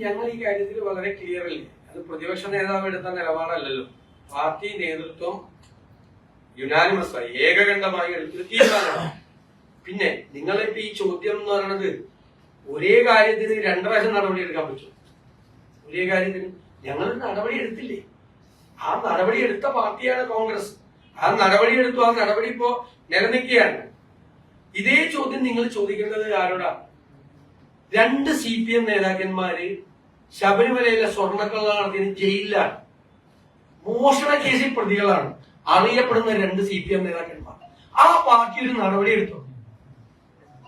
ഞങ്ങൾ ഈ കാര്യത്തിൽ വളരെ ക്ലിയർ അല്ലേ? അത് പ്രതിപക്ഷ നേതാവ് എടുത്ത നിലപാടല്ലല്ലോ. പാർട്ടി നേതൃത്വം യുനാനിമസ് ആയി ഏകകണ്ഠമായി എടുത്തൊരു തീരുമാനമാണ്. പിന്നെ നിങ്ങളിപ്പോ ഈ ചോദ്യം എന്ന് പറയുന്നത് ഒരേ കാര്യത്തിന് രണ്ടു പ്രാവശ്യം നടപടി എടുക്കാൻ പറ്റും ഒരേ കാര്യത്തിന് ഞങ്ങൾ നടപടി എടുത്തില്ലേ? ആ നടപടി എടുത്ത പാർട്ടിയാണ് കോൺഗ്രസ്. ആ നടപടി എടുത്തു ആ നടപടി ഇപ്പോ നിലനിൽക്കുകയാണ്. ഇതേ ചോദ്യം നിങ്ങൾ ചോദിക്കേണ്ടത് ആരോടാ? രണ്ട് സി പി എം നേതാക്കന്മാര് ശബരിമലയിലെ സ്വർണക്കള്ള നടത്തിയത് ജയിലിലാണ്. മോഷണ കേസിൽ പ്രതികളാണ്. അറിയപ്പെടുന്ന രണ്ട് സി പി എം നേതാക്കന്മാർ. ആ പാർട്ടി ഒരു നടപടി എടുത്തോ?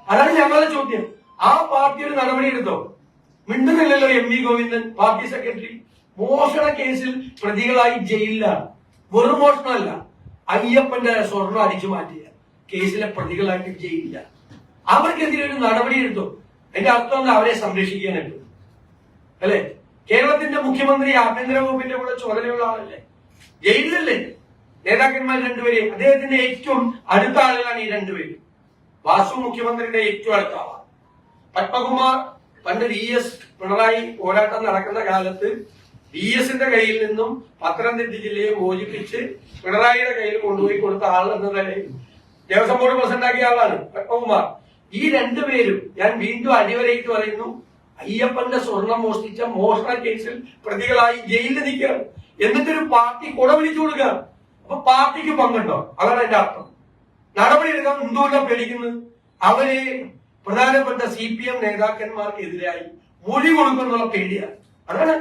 അതാണ് ഞങ്ങളുടെ ചോദ്യം. ആ പാർട്ടി ഒരു നടപടി എടുത്തോ? മിണ്ടുന്നില്ലല്ലോ M V Govindan party secretary. മോഷണ കേസിൽ പ്രതികളായി ജയിലിലാണ്. വെറും മോഷണമല്ല അയ്യപ്പന്റെ സ്വർണം അടിച്ചു മാറ്റിയ കേസിലെ പ്രതികളായിട്ട് ജയിലില്ല അവർക്കെതിരെ ഒരു നടപടി എടുത്തോ? അതിന്റെ അർത്ഥം എന്താ? അവരെ സംരക്ഷിക്കാനായിട്ട് അല്ലെ? കേരളത്തിന്റെ മുഖ്യമന്ത്രി ആഭ്യന്തര വകുപ്പിന്റെ കൂടെ ചുമതലയുള്ള ആളല്ലേ? ജയിലിലല്ലേ? നേതാക്കന്മാർ രണ്ടുപേരെയും. അദ്ദേഹത്തിന്റെ ഏറ്റവും അടുത്ത ആളുകളാണ് ഈ രണ്ടുപേരും. വാസു മുഖ്യമന്ത്രിയുടെ ഏറ്റവും അടുത്ത ആളാണ് പത്മകുമാർ പണ്ട് ഡി എസ് പിണറായി പോരാട്ടം നടക്കുന്ന കാലത്ത് ഡി എസിന്റെ കയ്യിൽ നിന്നും പത്തനംതിട്ട ജില്ലയെ മോചിപ്പിച്ച് പിണറായിയുടെ കയ്യിൽ കൊണ്ടുപോയി കൊടുത്ത ആൾ എന്ന ദേവസ്വം ബോർഡ് പ്രസിഡന്റ് ആക്കിയ ആളാണ് പത്മകുമാർ. ഈ രണ്ടുപേരും ഞാൻ വീണ്ടും അടിവരയിട്ട് പറയുന്നു അയ്യപ്പന്റെ സ്വർണം മോഷ്ടിച്ച മോഷണ കേസിൽ പ്രതികളായി ജയിലിൽ നിൽക്കുകയാണ്. എന്നിട്ടൊരു പാർട്ടി കുട വിളിച്ചു കൊടുക്കുക അപ്പൊ പാർട്ടിക്ക് പങ്കുണ്ടോ? അതാണ് എന്റെ അർത്ഥം. നടപടി എടുക്കാൻ എന്തുകൊണ്ടാ പേടിക്കുന്നത്? അവരെ പ്രധാനപ്പെട്ട സി പി എം നേതാക്കന്മാർക്കെതിരായി മൊഴി കൊടുക്കുന്നുള്ള പേടിയാണ്. അതാണ്